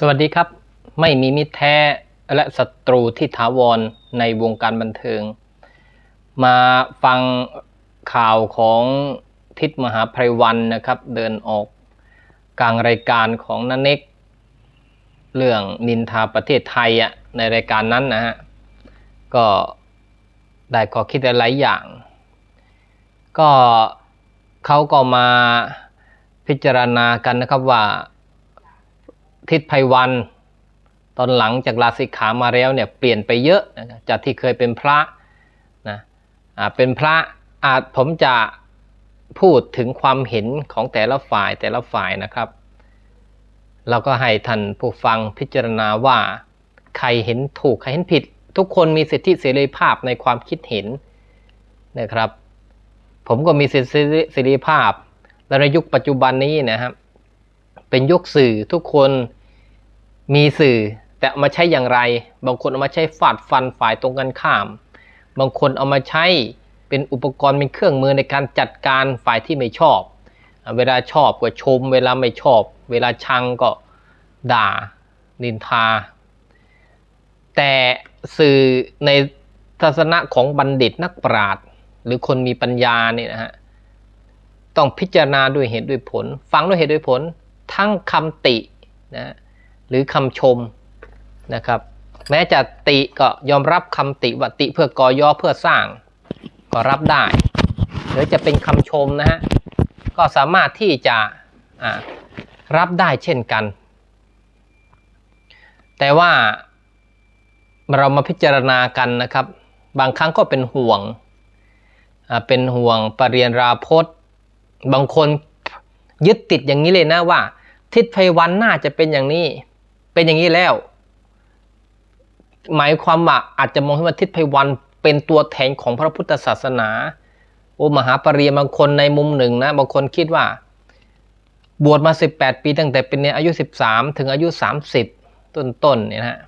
สวัสดีครับ ไม่มีมิตรแท้และศัตรูที่ถาวรในวงการบันเทิง มาฟังข่าวของทิศมหาไพรวันนะครับ เดินออกกลางรายการของนันเน็ก เรื่องนินทาประเทศไทยอะในรายการนั้นนะฮะ ก็ได้ขอคิดหลายอย่าง ก็เขาก็มาพิจารณากันนะครับว่า ทิศไพวัน ตอนหลังจากลาสิกขามาแล้วเนี่ยเปลี่ยนไปเยอะนะครับจากที่เคยเป็นพระนะเป็นพระอาจผมจะพูดถึงความเห็นของแต่ละฝ่ายแต่ละฝ่ายนะครับแล้วก็ให้ท่านผู้ฟังพิจารณาว่าใครเห็นถูกใครเห็นผิด ทุกคนมีสิทธิเสรีภาพในความคิดเห็นนะครับ ผมก็มีสิทธิเสรีภาพ และในยุคปัจจุบันนี้นะครับเป็นยุคสื่อทุกคน มีสื่อแต่เอามาใช้อย่างไร บางคนเอามาใช้ฟาดฟันฝ่ายตรงกันข้าม บางคนเอามาใช้เป็นอุปกรณ์เป็นเครื่องมือในการจัดการฝ่ายที่ไม่ชอบ เวลาชอบก็ชม เวลาไม่ชอบ เวลาชังก็ด่า นินทา แต่สื่อในทัศนะของบัณฑิตนักปราชญ์หรือคนมีปัญญาเนี่ยนะฮะต้องพิจารณาด้วยเหตุด้วยผล ฟังด้วยเหตุด้วยผล ทั้งคำตินะ หรือคำชมนะครับ แม้จะติก็ยอมรับคำติว่าติเพื่อก่อย่อเพื่อสร้าง ก็รับได้ หรือจะเป็นคำชมนะฮะก็สามารถที่จะรับได้เช่นกัน แต่ว่าเรามาพิจารณากันนะครับ บางครั้งก็เป็นห่วง เป็นห่วงปรริยนราพจน์ บางคนยึดติดอย่างนี้เลยนะว่า ทิศไพวันน่าจะเป็นอย่างนี้ เป็นอย่างนี้แล้ว หมายความว่าอาจจะมองว่าทิศไพวันเป็นตัวแทนของพระพุทธศาสนาโอ้มหาปริยบางคนในมุมหนึ่งนะบางคนคิดว่า บวชมา 18 ปีตั้งแต่เป็นเนี่ยอายุ 13 ถึงอายุ 30 ต้นๆเนี่ยนะฮะ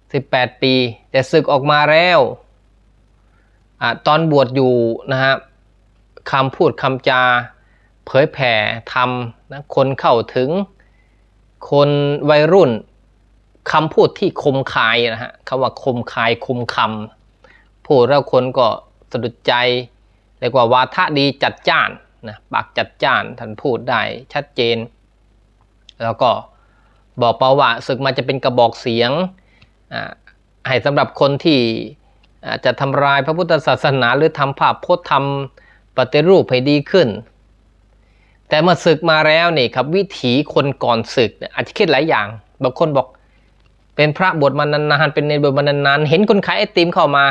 18 ปี แต่ศึกออกมาแล้วอตอนบวชอยู่นะฮะคำพูดคำจา เผยแผ่ทำนะคนเข้าถึง คนวัยรุ่นคำพูดที่คมคายนะฮะคำว่าคมคายคมคำพูดแล้วคนก็สะดุดใจเรียกว่าวาทะดีจัดจ้านนะปากจัดจ้านท่านพูดได้ชัดเจน แล้วก็บอกเปล่าว่าศึกมาจะเป็นกระบอกเสียงอ่าให้สำหรับคนที่จะทำลายพระพุทธศาสนาหรือทำภาพพจน์ทำปฏิรูปให้ดีขึ้น แต่เมื่อศึกมาแล้วนี่ครับวิถีคนก่อนศึกอาจจะคิดหลายอย่าง บางคนบอก เป็นพระบวชมานานๆเป็นเนรบวชมานานๆเห็นคนขายไอติมเข้ามา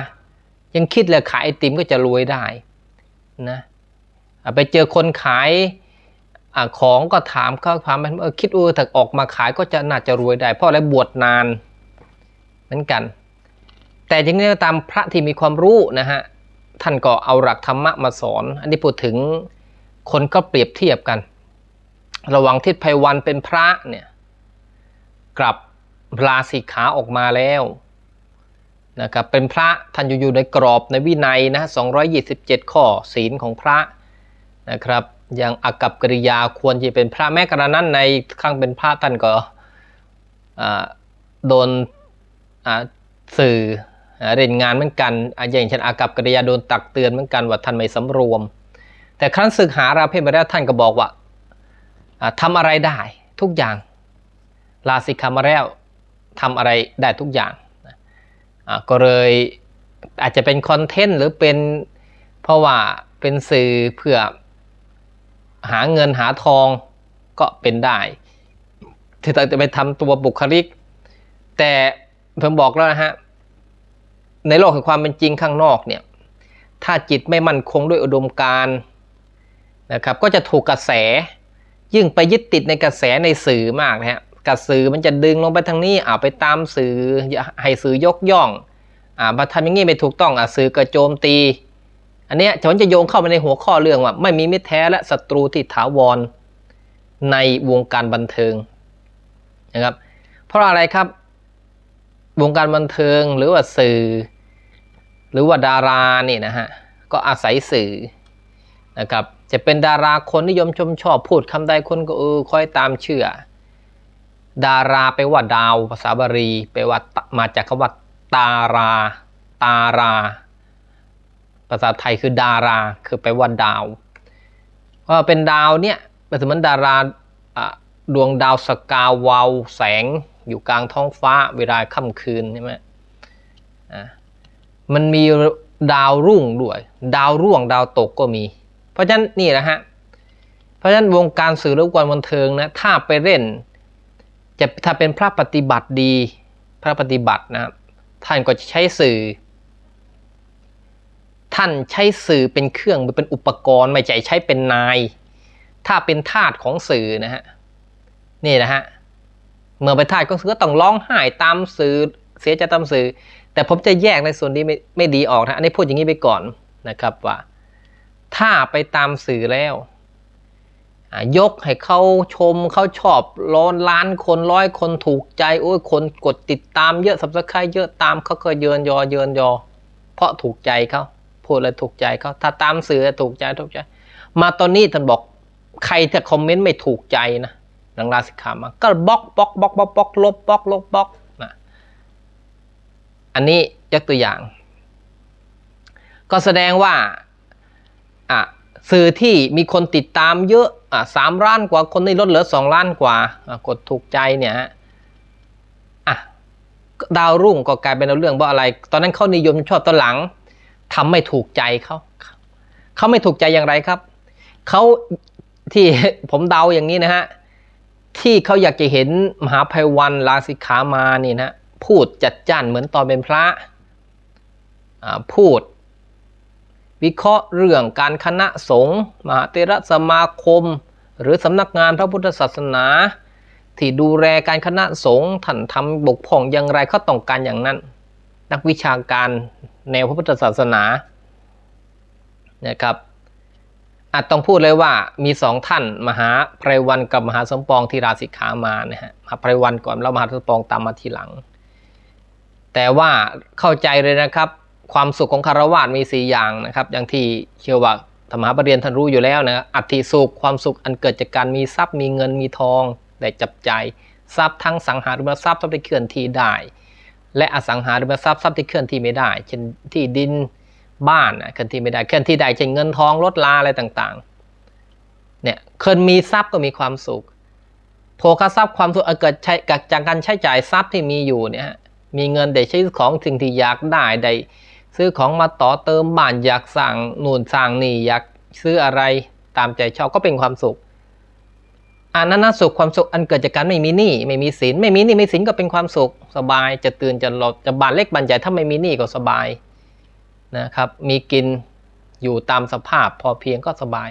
ยังคิดเลยขายไอติมก็จะรวยได้นะไปเจอคนขายอของก็ถามเขาถามไปเออคิดเออถ้าออกมาขายก็จะน่าจะรวยได้ เพราะอะไรบวชนานเหมือนกัน แต่จริงๆแล้ตามพระที่มีความรู้นะฮะท่านก็เอาหลักธรรมะมาสอน อันนี้พูดถึง คนก็เปรียบเทียบกัน ระหว่างทิศไพวันเป็นพระเนี่ยกลับลาสิกขาออกมาแล้วนะครับเป็นพระท่านอยู่อยู่ในกรอบในวินัยนะ227 ข้อศีลของพระนะครับอย่างอากับกริยาควรจะเป็นพระแม้กระนั้นในครั้งเป็นพระท่านก็อ่าโดนอ่าสื่ออ่าเล่นงานเหมือนกันอ่าอย่างเช่นอากับกริยาโดนตักเตือนเหมือนกันว่าท่านไม่สำรวม แต่ครั้นศึกหาราเพศมาแล้วท่านก็บอกว่าอ่าทำอะไรได้ทุกอย่าง ลาสิกขามาแล้วทำอะไรได้ทุกอย่างก็เลยอาจจะเป็นคอนเทนต์หรือเป็นเพราะว่าเป็นสื่อเพื่อหาเงินหาทองก็เป็นได้ที่เราจะไปทำตัวบุคลิก แต่ผมบอกแล้วนะฮะในโลกแห่งความเป็นจริงข้างนอกเนี่ยถ้าจิตไม่มั่นคงด้วยอุดมการณ์ นะครับก็จะถูกกระแส ยิ่งไปยึดติดในกระแสในสื่อมากนะฮะกระสื่อมันจะดึงลงไปทางนี้อ่าไปตามสื่อให้สื่อยกย่องอ่ามาทำอย่างนี้ไม่ถูกต้องอะสื่อก็โจมตี อันเนี้ยฉันจะโยงเข้าไปในหัวข้อเรื่องว่า ไม่มีมิตรแท้และศัตรูที่ถาวรในวงการบันเทิงนะครับ เพราะอะไรครับ วงการบันเทิงหรือว่าสื่อ หรือว่าดารานี่นะฮะก็อาศัยสื่อ นะครับ จะเป็นดาราคนนิยมชมชอบพูดคำใดคนก็เออคอยตามเชื่อ ดาราไปว่าดาวภาษาบาลีไปว่ามาจากคำว่าตารา ตารา ภาษาไทยคือดาราคือไปว่าดาวก็เป็นดาวเนี่ยเป็นเหมือนดาราดวงดาวสกาวาวแสงอยู่กลางท้องฟ้าเวลาค่ำคืนใช่ไหมอะมันมีดาวรุ่งด้วย ดาวร่วงดาวตกก็มี ราะฉะนั้นนี่แหละฮะเพราะฉะนั้นวงการสื่อและวงการบันเทิงนะถ้าไปเล่นจะถ้าเป็นพระปฏิบัติดี พระปฏิบัตินะครับท่านก็จะใช้สื่อ ท่านใช้สื่อเป็นเครื่องเป็นอุปกรณ์ไม่ใช่ใช้เป็นนาย ถ้าเป็นทาสของสื่อนะฮะนี่นะฮะเมื่อเป็นทาสของสื่อก็ต้องร้องไห้ตามสื่อเสียใจตามสื่อ แต่ผมจะแยกในส่วนนี้ไม่ไม่ดีออกนะอันนี้พูดอย่างนี้ไปก่อนนะครับว่า ถ้าไปตามสื่อแล้วยกให้เขาชมเขาชอบร้อนล้านคนร้อยคนถูกใจโอ้ยคนกดติดตามเยอะสับสไครเยอะตามเขาก็เยินยอเยินยอ เพราะถูกใจเขาพูดเลยถูกใจเขาถ้าตามสื่อถูกใจถูกใจ มาตอนนี้ท่านบอกใครที่คอมเมนต์ไม่ถูกใจนะหลังลาสิกขามาก็บล็อกบล็อกบล็อกบล็อกบล็อกลบบล็อกลบบล็อกนะอันนี้ยกตัวอย่าง ก็แสดงว่า อะสื่อที่มีคนติดตามเยอะอะสามล้านกว่าคนนี่ลดเหลือสองล้านกว่าอะกดถูกใจเนี่ยฮะอะดาวรุ่งก็กลายเป็นเรื่องเพราะอะไร ตอนนั้นเขานิยมชอบตอนหลังทำไม่ถูกใจเขาเขาไม่ถูกใจอย่างไรครับเขาที่ผมเดาอย่างนี้นะฮะที่เขาอยากจะเห็นมหาภัยวันลาสิกขามานี่นะพูดจัดจ้านเหมือนตอนเป็นพระพูด วิเคราะห์เรื่องการคณะสงฆ์มหาเถรสมาคม หรือสำนักงานพระพุทธศาสนา ที่ดูแลการคณะสงฆ์ท่านทำบกพร่องอย่างไรเขาต้องการอย่างนั้น นักวิชาการแนวพระพุทธศาสนานะครับอาจต้องพูดเลยว่ามีสองท่านมหาไพรวันกับมหาสมปองที่ราศิกขามานะฮะมหาไพรวันก่อนแล้วมหาสมปองตามมาทีหลัง แต่ว่าเข้าใจเลยนะครับ ความสุขของคารวะมีสี่อย่างนะครับ อย่างที่เชื่อว่าธรรมหาปรริญญาท่านรู้อยู่แล้วนะอัติสุขความสุขอันเกิดจากการมีทรัพย์มีเงินมีทองได้จับใจทรัพย์ทั้งสังหาริมทรัพย์ทรัพย์ที่เคลื่อนที่ได้ และอสังหาริมทรัพย์ทรัพย์ที่เคลื่อนที่ไม่ได้ เช่นที่ดินบ้านนะเคลื่อนที่ไม่ได้เคลื่อนที่ได้เช่นเงินทองรถลาอะไรต่างๆเนี่ยคนมีทรัพย์ก็มีความสุขโภคทรัพย์ความสุขเกิดใช้จากการใช้จ่ายทรัพย์ที่มีอยู่เนี่ยมีเงินได้ใช้ของสิ่งที่อยากได้ได้ ซื้อของมาต่อเติมบ้านอยากสั่งนู่นสั่งนี่อยากซื้ออะไรตามใจชอบก็เป็นความสุขอันนั้นนะสุขความสุขอันเกิดจากการไม่มีหนี้ไม่มีสินไม่มีหนี้ไม่สินก็เป็นความสุขสบายจะตื่นจะหลับจะบานเล็กบานใหญ่ถ้าไม่มีหนี้ก็สบายนะครับมีกินอยู่ตามสภาพพอเพียงก็สบาย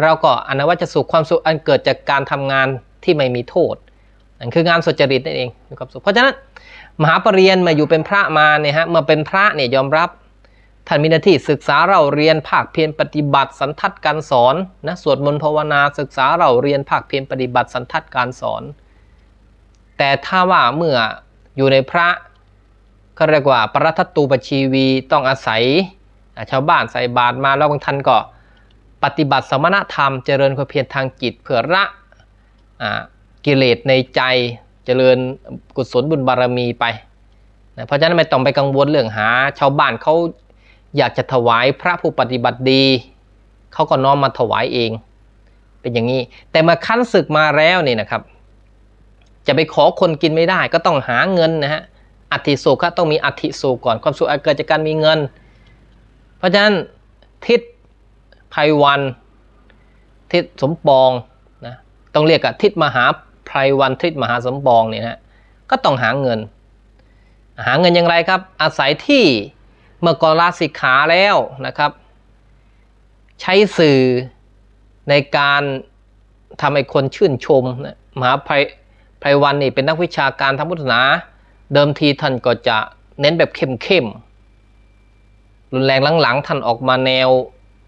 เราก็อนนวัจะสุขความสุขอันเกิดจากการทำงานที่ไม่มีโทษนั่นคืองานสุจริตนั่นเองมีความสุขเพราะฉะนั้น มหาปรริญญามาอยู่เป็นพระมาเนี่ยฮะเมื่อเป็นพระเนี่ยยอมรับท่านมีหน้าที่ศึกษาเราเรียนภาคเพียรปฏิบัติสันทัดการสอนนะสวดมนต์ภาวนาศึกษาเราเรียนภาคเพียรปฏิบัติสันทัดการสอน แต่ถ้าว่าเมื่ออยู่ในพระเขาเรียกว่าปรัตตูปชีวีต้องอาศัยชาวบ้านใส่บาตรมาแล้วบางท่านก็ปฏิบัติสมณธรรมเจริญความเพียรทางจิตเพื่อละกิเลสในใจ เจริญกุศลบุญบารมีไปนะเพราะฉะนั้นไม่ต้องไปกังวลเรื่องหา ชาวบ้านเขาอยากจะถวายพระผู้ปฏิบัติดีเขาก็น้อมมาถวายเอง เป็นอย่างนี้ แต่มาขั้นศึกมาแล้วนี่นะครับ จะไปขอคนกินไม่ได้ก็ต้องหาเงินนะฮะอัติสุขต้องมีอัติสุก่อนความสุขเกิดจากการมีเงิน เพราะฉะนั้นทิศไพวัน ทิศสมปองนะต้องเรียกกับทิศมหา ไพรวันทิศมหาสมปองเนี่ยนะก็ต้องหาเงิน หาเงินอย่างไรครับ อาศัยที่เมื่อก่อนลาสิกขาแล้วนะครับ ใช้สื่อในการทำให้คนชื่นชมนะมหาไพรไพรวันนี่เป็นนักวิชาการทางพุทธศาสนาเดิมทีท่านก็จะเน้นแบบเข้มๆรุนแรงหลังๆท่านออกมาแนว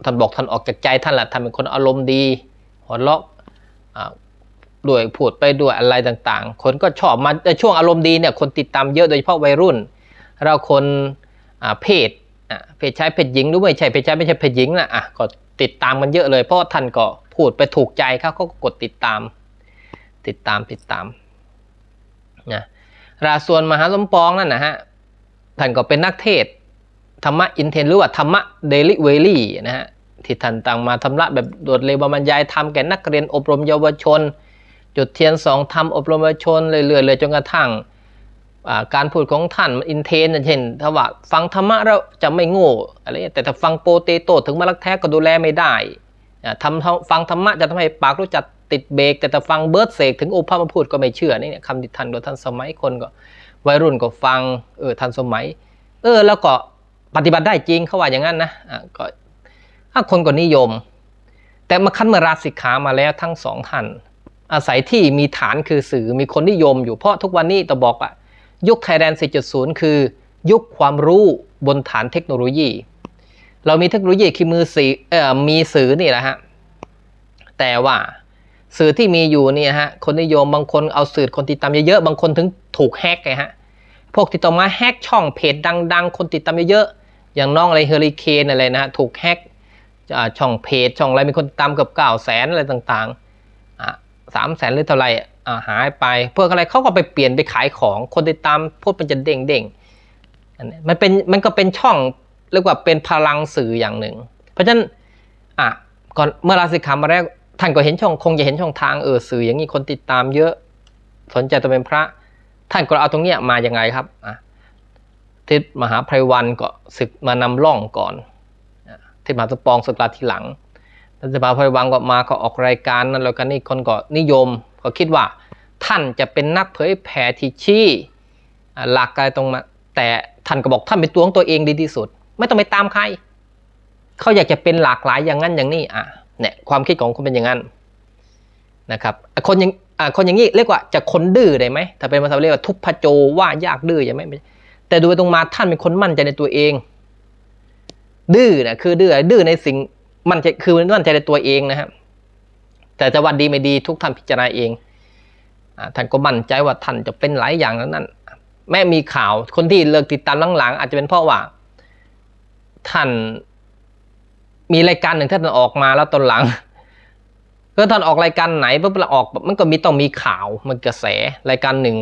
ท่านบอกท่านออกจากใจท่านแหละท่านเป็นคนอารมณ์ดีหัวเราะ ด้วยพูดไปด้วยอะไรต่างๆ คนก็ชอบมาช่วงอารมณ์ดีเนี่ยคนติดตามเยอะโดยเฉพาะวัยรุ่น เราคนเพศเพศชายเพศหญิงหรือไม่ใช่เพศชายไม่ใช่เพศหญิงนะอะก็ติดตามกันเยอะเลย เพราะท่านก็พูดไปถูกใจเขาก็กดติดตาม ติดตามติดตามนะราส่วนมหาสมปองนั่นนะฮะท่านก็เป็นนักเทศธรรมะอินเทนหรือว่าธรรมะเดลิเวลี่นะฮะที่ท่านตั้งมาทำละแบบโดดเร็วบรรยายทำแก่นักเรียนอบรมเยาวชน จุดเทียนสองทำอบรมเยาชนเรื่อยๆเลยจนกระทั่งการพูดของท่านมันอินเทนนะเช่นถ้าว่าฟังธรรมะแล้วจะไม่โง่อะไรแต่ถ้าฟังโปเตโตถึงมารักแท้ก็ดูแลไม่ได้ทำฟังธรรมะจะทำให้ปากรู้จักติดเบรกแต่ถ้าฟังเบิร์ดเสกถึงโอภาพมาพูดก็ไม่เชื่อนี่คำดิทันของท่านสมัยคนก็วัยรุ่นก็ฟังเออทันสมัย เออแล้วก็ปฏิบัติได้จริงเขาว่าอย่างนั้นนะะก็ถ้าคนก็นิยม แต่มาคั้นเมื่อราสิกขามาแล้วทั้งสองท่าน อาศัยที่มีฐานคือสื่อมีคนนิยมอยู่เพราะทุกวันนี้ต้องบอกว่ายุคไทยแลนด์4.0 คือ ยุคความรู้บนฐานเทคโนโลยี เรามีเทคโนโลยีคือมือสื่อเอ่อมีสื่อนี่แหละฮะแต่ว่าสื่อที่มีอยู่เนี่ยฮะคนนิยมบางคนเอาสื่อคนติดตามเยอะๆบางคนถึงถูกแฮกไงฮะพวกติดต่อมาแฮกช่องเพจดัง ๆ คนติดตามเยอะๆอย่างน้องอะไรเฮอริเคนอะไรนะฮะถูกแฮกช่องเพจช่องอะไรมีคนติดตามเกือบเก้าแสนอะไรต่างๆ สามแสนหรือเท่าไหร่อ่าหายไป เพื่ออะไรเขาก็ไปเปลี่ยนไปขายของคนติดตามพวกมันจะเด้งเด้งอันนี้มันเป็นมันก็เป็นช่องเรียกว่าเป็นพลังสื่ออย่างหนึ่ง เพราะฉะนั้นอะก่อนเมื่อลาสิกขามาแรกท่านก็เห็นช่องคงจะเห็นช่องทางเออสื่ออย่างนี้คนติดตามเยอะสนใจจะเป็นพระ ท่านก็เอาตรงเนี้ยมาอย่างไรครับอะทิศมหาไพรวันก็ศึกมานำร่องก่อนทิศมหาสปองศึกลาทีหลัง ทิศมหาพรวันก็มาก็ออกรายการนั้นแล้วก็นี่คนก็นิยม ก็คิดว่าท่านจะเป็นนักเผยแผ่ที่ชี้อ่หลักอะไรตรงมาแต่ท่านก็บอกท่านเป็นตัวของตัวเองดีที่สุด ไม่ต้องไปตามใคร เขาอยากจะเป็นหลากหลายอย่างนั้นอย่างนี้อะเนี่ยความคิดของคนเป็นอย่างนั้นนะครับคนอย่างคนอย่างนี้เรียกว่าจะคนดื้อได้ไหมถ้าเป็นภาษาเรียกว่าทุพพโจว่ายากดื้อใช่ไหมแต่ดูตรงมาท่านเป็นคนมั่นใจในตัวเอง ดื้อนะคือดื้อดื้อในสิ่ง มันใจคือมั่นใจในตัวเองนะครับ แต่จะวันดีไม่ดีทุกท่านพิจารณาเองอท่านก็มั่นใจว่าท่านจะเป็นหลายอย่างนั้นนั้น แม้มีข่าวคนที่เลิกติดตามหลังๆอาจจะเป็นเพราะว่า ท่านมีรายการหนึ่งท่านออกมาแล้วตอนหลังก็ท่านออกรายการไหนปุ๊บเราออก มันก็มีต้องมีข่าวมันกระแสรายการหนึ่ง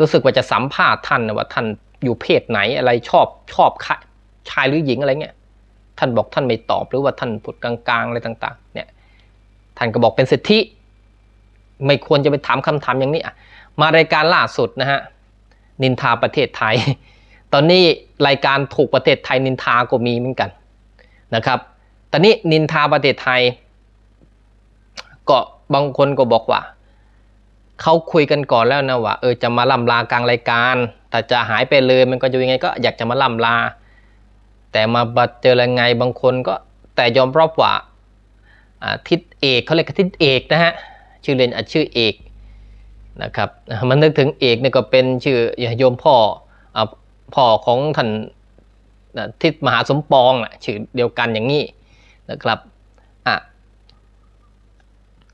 รู้สึกว่าจะสัมภาษณ์ท่านว่าท่านอยู่เพศไหนอะไรชอบชอบใครชายหรือหญิงอะไรเงี้ย ท่านบอกท่านไม่ตอบหรือว่าท่านพูดกลางๆอะไรต่าง ๆ เนี่ย ท่านก็บอกเป็นสิทธิ ไม่ควรจะไปถามคำถามอย่างนี้อะมารายการล่าสุดนะฮะนินทาประเทศไทย ตอนนี้รายการถูกประเทศไทยนินทาก็มีเหมือนกันนะครับ ตอนนี้นินทาประเทศไทย ก็บางคนก็บอกว่าเขาคุยกันก่อนแล้วนะว่าเออจะมาล่ำลากลางรายการ แต่จะหายไปเลยมันก็จะยังไงก็อยากจะมาล่ำลา แต่มาบัดเจออะไรไงบางคนก็แต่ยอมรับว่าทิศเอกเขาเรียกทิศเอกนะฮะชื่อเล่นอาชื่อเอกนะครับมันนึกถึงเอกเนี่ยก็เป็นชื่อโยมพ่ออพ่อของท่านทิศมหาสมปองอะชื่อเดียวกันอย่างนี้นะครับ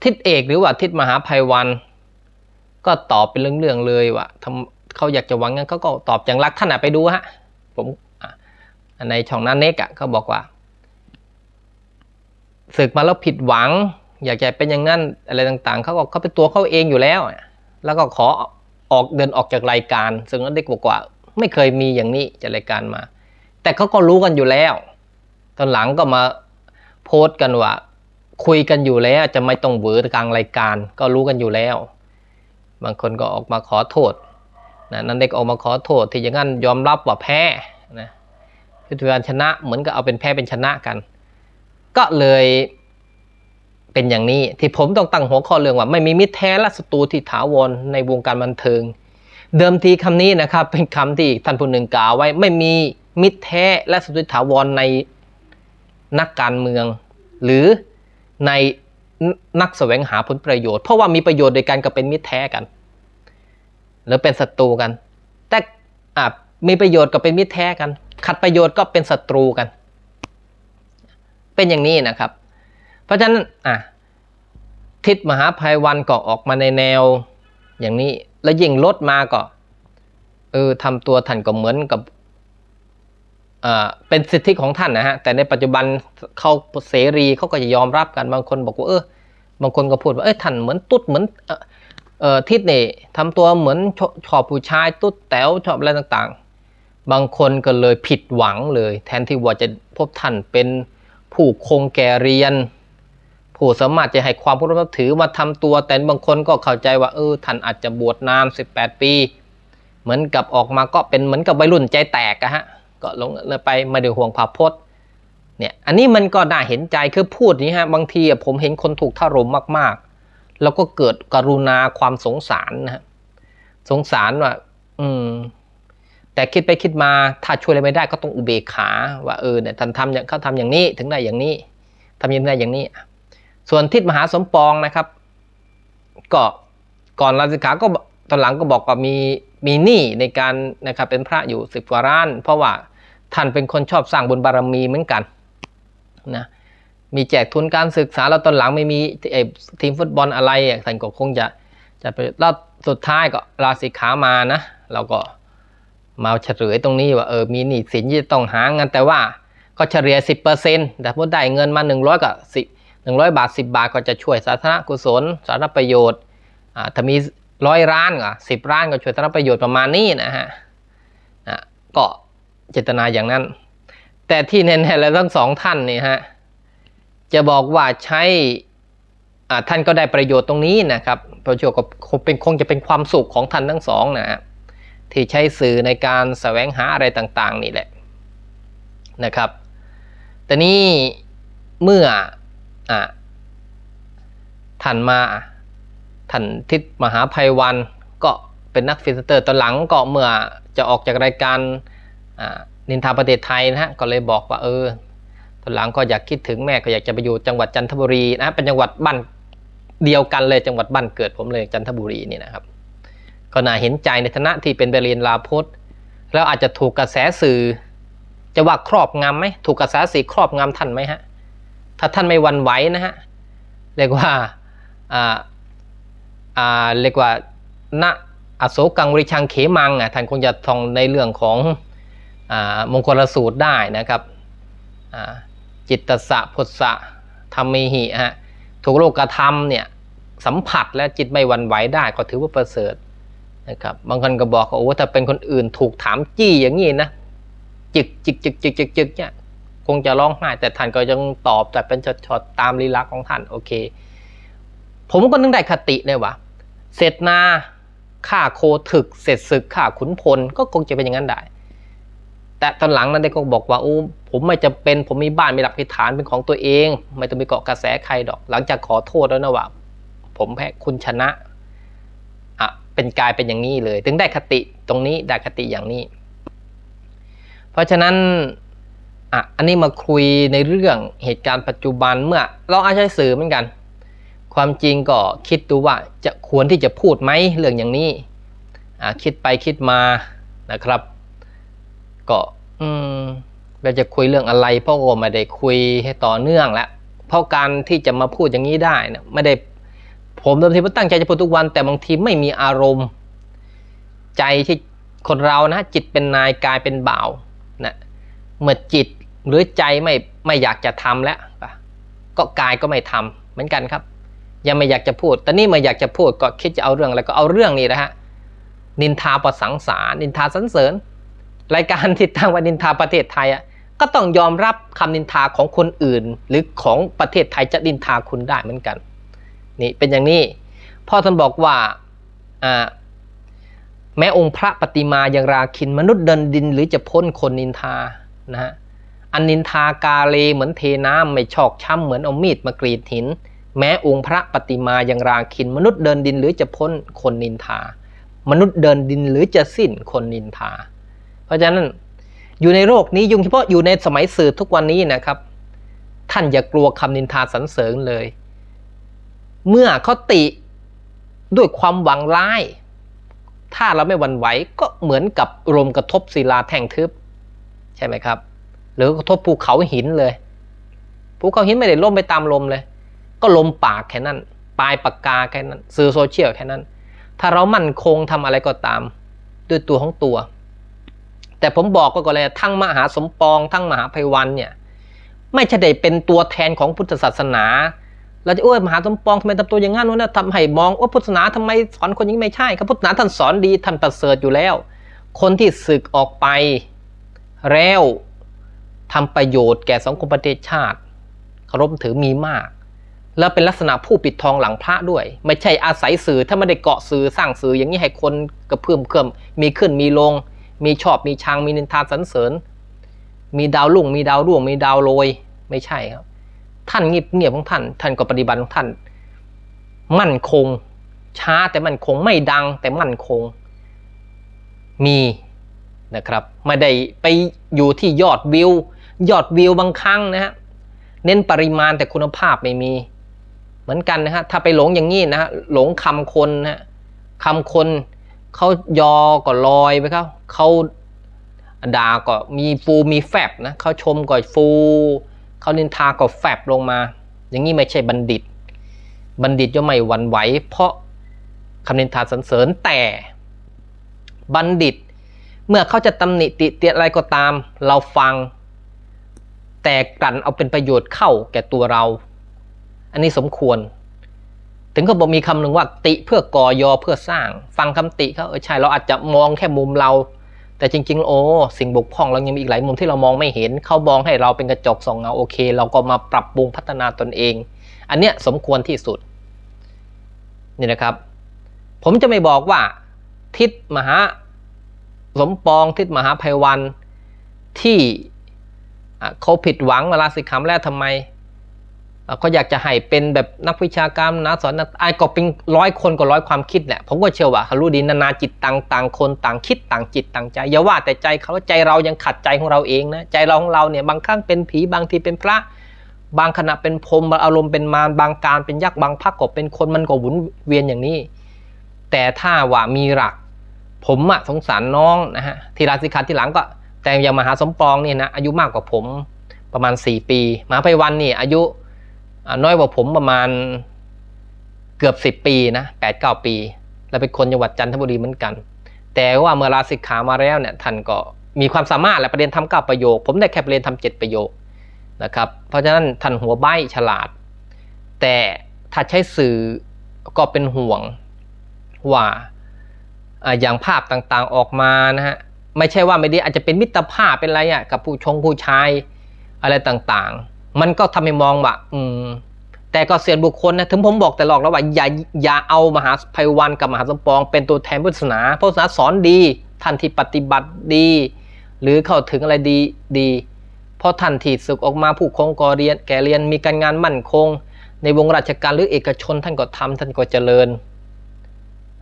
ทิศเอกหรือว่าทิศมหาภัยวัน ก็ตอบเป็นเรื่องๆเลยว่าทำเขาอยากจะหวังงั้นเขาก็ตอบอย่างรักท่านอะไปดูฮะผม ในช่องนั้นเน็กอะเขาบอกว่าศึกมาแล้วผิดหวัง อยากจะเป็นอย่างนั้นอะไรต่างๆเขาก็เขาเป็นตัวเขาเองอยู่แล้ว แล้วก็ขอออกเดินออกจากรายการ ซึ่งนั้นเด็กบอกว่า ไม่เคยมีอย่างนี้จากรายการมา แต่เขาก็รู้กันอยู่แล้ว ตอนหลังก็มาโพสต์กันว่า คุยกันอยู่แล้วจะไม่ต้องเวอร์กลางรายการ ก็รู้กันอยู่แล้ว บางคนก็ออกมาขอโทษนะนั้นเด็กออกมาขอโทษที่อย่างนั้นยอมรับว่าแพ้นะ คือการชนะเหมือนกับเอาเป็นแพ้เป็นชนะกัน ก็เลยเป็นอย่างนี้ที่ผมต้องตั้งหัวข้อเรื่องว่า ไม่มีมิตรแท้และศัตรูที่ถาวรในวงการบันเทิง เดิมทีคำนี้นะครับเป็นคำที่ท่านผู้หนึ่งกล่าวไว้ไม่มีมิตรแท้และศัตรูถาวรในนักการเมือง หรือในนักแสวงหาผลประโยชน์ เพราะว่ามีประโยชน์โดยกันก็เป็นมิตรแท้กัน หรือเป็นศัตรูกัน แต่มีประโยชน์ก็เป็นมิตรแท้กัน ขัดประโยชน์ก็เป็นศัตรูกัน เป็นอย่างนี้นะครับ เพราะฉะนั้นอะทิศมหาภัยวันก็ออกมาในแนวอย่างนี้ แล้วยิ่งลดมาก็เออทำตัวท่านก็เหมือนกับเป็นสิทธิของท่านนะฮะ แต่ในปัจจุบันเขาเสรีเขาก็จะยอมรับกัน บางคนบอกว่าเออบางคนก็พูดว่าเออท่านเหมือนตุ๊ดเหมือนเออทิศนี่ทำตัวเหมือนชชอบผู้ชายตุ๊ดแต๋วชอบอะไรต่างๆ บางคนก็เลยผิดหวังเลย แทนที่ว่าจะพบท่านเป็นผู้คงแก่เรียน ผู้สามารถจะให้ความเคารพนับถือมาทำตัว แต่บางคนก็เข้าใจว่าเออท่านอาจจะบวชนาน 18 ปี เหมือนกับออกมาก็เป็นเหมือนกับวัยรุ่นใจแตกอะฮะก็ลงไปไม่ได้ห่วงภาพพจน์เนี่ยอันนี้มันก็น่าเห็นใจคือพูดนี้ฮะบางทีผมเห็นคนถูกท่ารมมากๆ แล้วก็เกิดกรุณาความสงสารนะฮะสงสารว่า อืม แต่คิดไปคิดมาถ้าช่วยอะไรไม่ได้ก็ต้องอุเบกขาว่าเออเนี่ยท่านทำอย่างเขาทำอย่างนี้ถึงได้อย่างนี้ทำอย่างได้อย่างนี้ ส่วนทิศมหาสมปองนะครับ ก็ก่อนลาสิกขาก็ตอนหลังก็บอกว่ามีมีหนี้ในการนะครับเป็นพระอยู่สิบกว่าล้าน เพราะว่าท่านเป็นคนชอบสร้างบุญบารมีเหมือนกันนะมีแจกทุนการศึกษาแล้วตอนหลังไม่มีทีมฟุตบอลอะไรท่านก็คงจะจะไปแล้วสุดท้ายก็ลาสิกขามานะเราก็ มาเฉลยตรงนี้ว่าเออมีหนี้สินที่จะต้องหาเงินแต่ว่าก็เฉลี่ย10%แต่พอได้เงินมา 100กับ10 100บาท 10 บาทก็จะช่วยสาธารณกุศล สาธารณประโยชน์อ่าถ้ามีร้อยร้านก็สิบร้านก็ช่วยสาธารณประโยชน์ประมาณนี้นะฮะนะก็เจตนาอย่างนั้น แต่ที่แน่ๆแล้วทั้งสองท่านนี่ฮะจะบอกว่าใช้ท่านก็ได้ประโยชน์ตรงนี้นะครับประโยชน์ก็คงเป็นคงจะเป็นความสุขของท่านทั้งสองนะฮะ ที่ใช้สื่อในการแสวงหาอะไรต่างๆ นี่แหละนะครับ แต่นี้เมื่ออะท่านมาท่านทิศมหาภัยวันก็เป็นนักฟิสเตอร์ตอนหลังก็เมื่อจะออกจากรายการนินทาประเทศไทยนะฮะก็เลยบอกว่าเออตอนหลังก็อยากคิดถึงแม่ก็อยากจะไปอยู่จังหวัดจันทบุรีนะเป็นจังหวัดบ้านเดียวกันเลยจังหวัดบ้านเกิดผมเลยจันทบุรีนี่นะครับ ก็น่าเห็นใจในฐานะที่เป็นเบรียนลาพจน์แล้วอาจจะถูกกระแสสื่อ จะว่าครอบงำไหมถูกกระแสสื่อครอบงำท่านไหมฮะถ้าท่านไม่วันไหวนะฮะเรียกว่าอ่าอ่าเรียกว่าณอโศกังวริชังเขมังอะท่านคงจะท่องในเรื่องของอ่ามงคลสูตรได้นะครับอ่าจิตตสะพุทธะธรรมิหิฮะถูกโลกธรรมเนี่ยสัมผัสและจิตไม่วันไหวได้ก็ถือว่าประเสริฐ นะครับบางคนก็บอกว่าโอ้ถ้าเป็นคนอื่นถูกถามจี้อย่างนี้นะจิกจิกจิกจิกจิกจิกเนี่ยคงจะร้องไห้แต่ท่านก็ยังตอบแต่เป็นช็อตๆตามลีลาของท่านโอเค ผมก็นึกได้คติเลยว่าเสร็จนาฆ่าโคถึก เสร็จศึกฆ่าขุนพลก็คงจะเป็นอย่างนั้นได้ แต่ตอนหลังนั้นได้ก็บอกว่าโอ้ผมไม่จะเป็นผมมีบ้านมีหลักมีฐานเป็นของตัวเอง ไม่ต้องไปเกาะกระแสใครดอก หลังจากขอโทษแล้วนะว่า ผมแพ้คุณชนะอะ เป็นกายเป็นอย่างนี้เลย ถึงได้คติตรงนี้ได้คติอย่างนี้ เพราะฉะนั้นอะอันนี้มาคุยในเรื่องเหตุการณ์ปัจจุบันเมื่อเราอาจใช้สื่อเหมือนกัน ความจริงก็คิดดูว่าจะควรที่จะพูดไหมเรื่องอย่างนี้อะคิดไปคิดมานะครับ ก็อืมเราจะคุยเรื่องอะไรเพราะว่าไม่ได้คุยให้ต่อเนื่องแล้วเพราะการที่จะมาพูดอย่างนี้ได้นะไม่ได้ ผมเดิมทีผมตั้งใจจะพูดทุกวัน แต่บางทีไม่มีอารมณ์ ใจที่คนเรานะจิตเป็นนายกายเป็นบ่าวนะเมื่อจิตหรือใจไม่ไม่อยากจะทำแล้วก็กายก็ไม่ทำเหมือนกันครับ ยังไม่อยากจะพูดแต่นี่เมื่อยากจะพูดก็คิดจะเอาเรื่องอะไรก็เอาเรื่องนี้นะฮะนินทาประสังสารนินทาสรรเสริญ รายการที่ตั้งว่านินทาประเทศไทยอะก็ต้องยอมรับคำนินทาของคนอื่น หรือของประเทศไทยจะนินทาคุณได้เหมือนกัน นี่เป็นอย่างนี้ พ่อท่านบอกว่าแม้องค์พระปฏิมาอย่างราคินมนุษย์เดินดินหรือจะพ้นคนนินทานะฮะอันนินทากาเลเหมือนเทน้ำไม่ชอกช้ำเหมือนเอามีดมากรีดหิน แม้องค์พระปฏิมาอย่างราคิน มนุษย์เดินดินหรือจะพ้นคนนินทา มนุษย์เดินดินหรือจะสิ้นคนนินทา เพราะฉะนั้นอยู่ในโลกนี้ยุ่งเฉพาะอยู่ในสมัยสื่อทุกวันนี้นะครับ ท่านอย่ากลัวคำนินทาสรรเสริญเลย เมื่อเขาติด้วยความหวังร้าย ถ้าเราไม่หวั่นไหวก็เหมือนกับลมกระทบศิลาแท่งทึบ ใช่ไหมครับ หรือกระทบภูเขาหินเลยภูเขาหินไม่ได้ล่มไปตามลมเลย ก็ลมปากแค่นั้นปลายปากกาแค่นั้นสื่อโซเชียลแค่นั้น ถ้าเรามั่นคงทำอะไรก็ตาม ด้วยตัวของตัว แต่ผมบอกก็ก็เลยทั้งมหาสมปอง ทั้งมหาภัยวันเนี่ย ไม่ใช่ได้เป็นตัวแทนของพุทธศาสนา เราจะโอ้ยมหาสมปองทำไมทำตัวอย่างงั้นวะนะทำให้มองว่าพุทธศาสนาทำไมสอนคนอย่างนี้ไม่ใช่ครับพุทธศาสนาท่านสอนดีท่านประเสริฐอยู่แล้ว คนที่ศึกออกไปแล้วทำประโยชน์แก่สังคมประเทศชาติเคารพถือมีมาก แล้วเป็นลักษณะผู้ปิดทองหลังพระด้วย ไม่ใช่อาศัยสื่อถ้าไม่ได้เกาะสื่อสร้างสื่ออย่างนี้ให้คนกระเพื่อมเครื่มมีขึ้นมีลง มีชอบมีชังมีนินทาสรรเสริญ มีดาวลุ่งมีดาวร่วงมีดาวโรยไม่ใช่ครับ ท่านเงียบเงียบของท่าน ท่านก็ปฏิบัติของท่าน มั่นคง ช้าแต่มั่นคงไม่ดังแต่มั่นคง มีนะครับ ไม่ได้ไปอยู่ที่ยอดวิว ยอดวิวบางครั้งนะฮะเน้นปริมาณแต่คุณภาพไม่มี เหมือนกันนะฮะถ้าไปหลงอย่างนี้นะฮะหลงคำคนนะฮะคำคนเขายอก็ลอยไปเขาเขาด่าก็มีฟูมีแฟบนะเขาชมก็ฟู เขานินทาก็แฟบลงมา อย่างนี้ไม่ใช่บัณฑิต บัณฑิตย่อมไม่หวั่นไหว เพราะคำนินทาสรรเสริญแต่บัณฑิต เมื่อเขาจะตำหนิติเตียนอะไรก็ตาม เราฟัง แต่กลั่นเอาเป็นประโยชน์เข้าแก่ตัวเรา อันนี้สมควร ถึงก็บอกมีคำหนึ่งว่าติเพื่อก่อยอเพื่อสร้าง ฟังคำติเขาเออใช่เราอาจจะมองแค่มุมเรา แต่จริง ๆ โอ้สิ่งบกพร่องเรายังมีอีกหลายมุมที่เรามองไม่เห็น เขามองให้เราเป็นกระจกส่องเงาโอเค เราก็มาปรับปรุงพัฒนาตนเอง อันเนี้ยสมควรที่สุดนี่นะครับ ผมจะไม่บอกว่า ทิศมหาสมปองทิศมหาภัยวันที่เขาผิดหวังเวลาสิกขาแล้วทำไม เขาอยากจะให้เป็นแบบนักวิชาการนะสอนนะไอ้ก็เป็นร้อยคนก็ร้อยความคิดแหละผมก็เชื่อว่าเขารู้ดีนานาจิตต่างต่างคนต่างคิดต่างจิตต่างใจอย่าว่าแต่ใจเขาใจเรายังขัดใจของเราเองนะใจเราของเราเนี่ยบางครั้งเป็นผีบางทีเป็นพระ บางขณะเป็นพรมอารมณ์เป็นมารบางการเป็นยักษ์บางพักก็เป็นคนมันก็หมุนเวียนอย่างนี้ แต่ถ้าว่ามีหลัก ผมอะสงสารน้องนะฮะทีลาสิขาที่หลังก็แต่อย่างมหาสมปองเนี่ยนะอายุมากกว่าผมประมาณ 4 ปีมหาไพวันนี่อายุ น้อยกว่าผมประมาณเกือบ10ปีนะแปดเก้าปี แล้วเป็นคนจังหวัดจันทบุรีเหมือนกัน แต่ว่าเมื่อลาสิกขามาแล้วเนี่ยท่านก็มีความสามารถและประเด็นทำเก้าประโยค ผมได้แค่ประเด็นทำเจ็ดประโยคนะครับเพราะฉะนั้นท่านหัวใบ้ฉลาด แต่ถ้าใช้สื่อก็เป็นห่วงว่าอ่าอย่างภาพต่างๆออกมานะฮะไม่ใช่ว่าไม่ดีอาจจะเป็นมิตรภาพเป็นอะไรอะ่ะกับผู้ชงผู้ชายอะไรต่างๆ มันก็ทำให้มองว่าอืม แต่ก็เสียนบุคคลนะถึงผมบอกแต่หลอกแล้วว่าอย่าอย่าเอามหาภัยวันกับมหาสมปอง เป็นตัวแทนพุทธศาสนาพุทธศาสนาสอนดี ท่านที่ปฏิบัติดี หรือเข้าถึงอะไรดีดีเพราะท่านที่ศึกออกมาผู้คงก่อเรียน แก่เรียนมีการงานมั่นคง ในวงราชการหรือเอกชนท่านก็ทำท่านก็เจริญ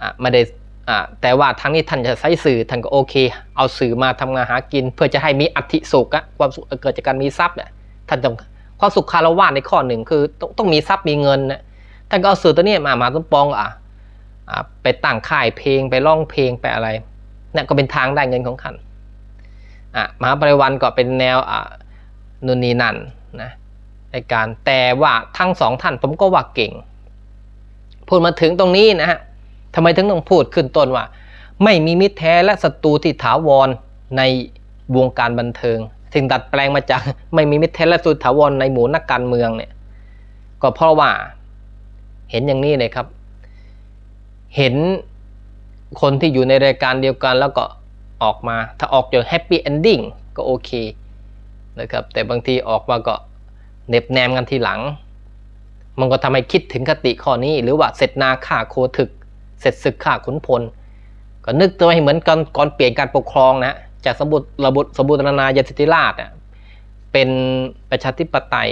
อะไม่ได้อ่าแต่ว่าทั้งนี้ท่านจะใช้สื่อท่านก็โอเค เอาสื่อมาทำงานหากิน เพื่อจะให้มีอัติสุขอะความสุขเกิดจากการมีทรัพย์เนี่ยท่านต้อง ความสุขคารวะในข้อหนึ่งคือต้องต้องมีทรัพย์มีเงินนะท่านก็เอาสื่อตัวนี้มามาต้นปองอะไปตั้งค่ายเพลงไปร้องเพลงไปอะไรเนี่ยก็เป็นทางได้เงินของท่านอะมหาปริวันก็เป็นแนวอ่านุนนีนันนะในการแต่ว่าทั้งสองท่านผมก็ว่าเก่ง พูดมาถึงตรงนี้นะฮะทำไมถึงต้องพูดขึ้นต้นว่า ไม่มีมิตรแท้และศัตรูที่ถาวรในวงการบันเทิง ถึงดัดแปลงมาจากไม่มีมิตรแท้และศัตรูถาวรในหมู่นักการเมืองเนี่ย ก็เพราะว่าเห็นอย่างนี้เลยครับ เห็นคนที่อยู่ในรายการเดียวกันแล้วก็ออกมา ถ้าออกอย่างแฮปปี้เอนดิ้งก็โอเคนะครับ แต่บางทีออกมาก็เหน็บแนมกันทีหลัง มันก็ทำให้คิดถึงคติข้อนี้ หรือว่าเสร็จนาฆ่าโคถึก เสร็จศึกฆ่าขุนพล ก็นึกตัวให้เหมือนก่อนก่อนเปลี่ยนการปกครองนะ จากสมบูรณ์ระบุสมบูรณาญาสิทธิราชเป็นประชาธิปไตย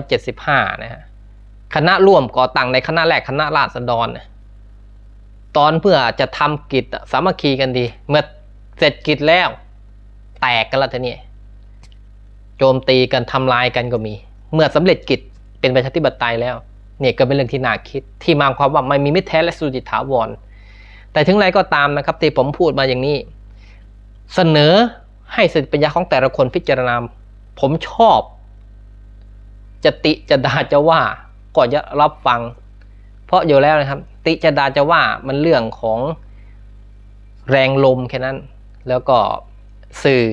2475 นะฮะคณะร่วมก่อตั้งในคณะแรกคณะราษฎรตอนเพื่อจะทำกิจสามัคคีกันดี เมื่อเสร็จกิจแล้ว แตกกันล้วทีนี้โจมตีกันทำลายกันก็มี เมื่อสำเร็จกิจเป็นประชาธิปไตยแล้ว เนี่ยก็เป็นเรื่องที่น่าคิดที่มาความว่าไม่มีมิตรแท้และสุจิตถาวร แต่ถึงไรก็ตามนะครับที่ผมพูดมาอย่างนี้ เสนอให้สติปัญญาของแต่ละคนพิจารณาผมชอบ จะติจะด่าจะว่าก็จะรับฟัง เพราะอยู่แล้วนะครับ ติจะด่าจะว่ามันเรื่องของแรงลมแค่นั้น แล้วก็สื่อ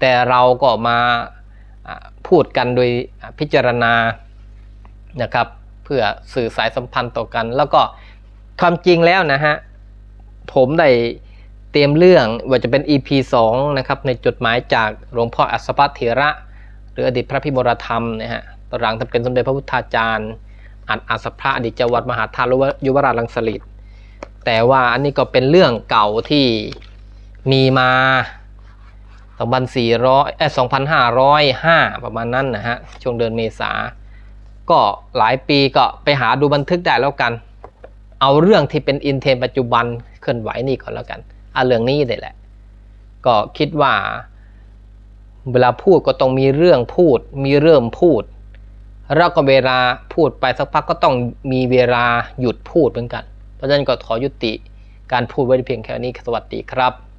แต่เราก็มาพูดกันโดยพิจารณานะครับ เพื่อสื่อสายสัมพันธ์ต่อกัน แล้วก็ความจริงแล้วนะฮะ ผมได้เตรียมเรื่องว่าจะเป็น EP 2 นะครับ ในจดหมายจากหลวงพ่ออัสสปะเถระ หรืออดีตพระพิบรธรรมนะฮะตอนหลังท่าเป็นสมเด็จพระพุทธาจารย์อัดอัสสพระอดีตจวัดมหาธาตุยุวราชลังสลิดแต่ว่าอันนี้ก็เป็นเรื่องเก่าที่มีมา 2,400เอ้ย2,505 ประมาณนั้นนะฮะช่วงเดือนเมษาก็หลายปีก็ไปหาดูบันทึกได้แล้วกัน เอาเรื่องที่เป็นอินเทนปัจจุบันเคลื่อนไหวนี่ก่อนแล้วกันเอาเรื่องนี้ได้แหละ ก็คิดว่า เวลาพูดก็ต้องมีเรื่องพูด มีเริ่มพูด แล้วก็เวลาพูดไปสักพักก็ต้องมีเวลาหยุดพูดเหมือนกัน เพราะฉะนั้นก็ขอยุติการพูดไว้เพียงแค่นี้สวัสดีครับ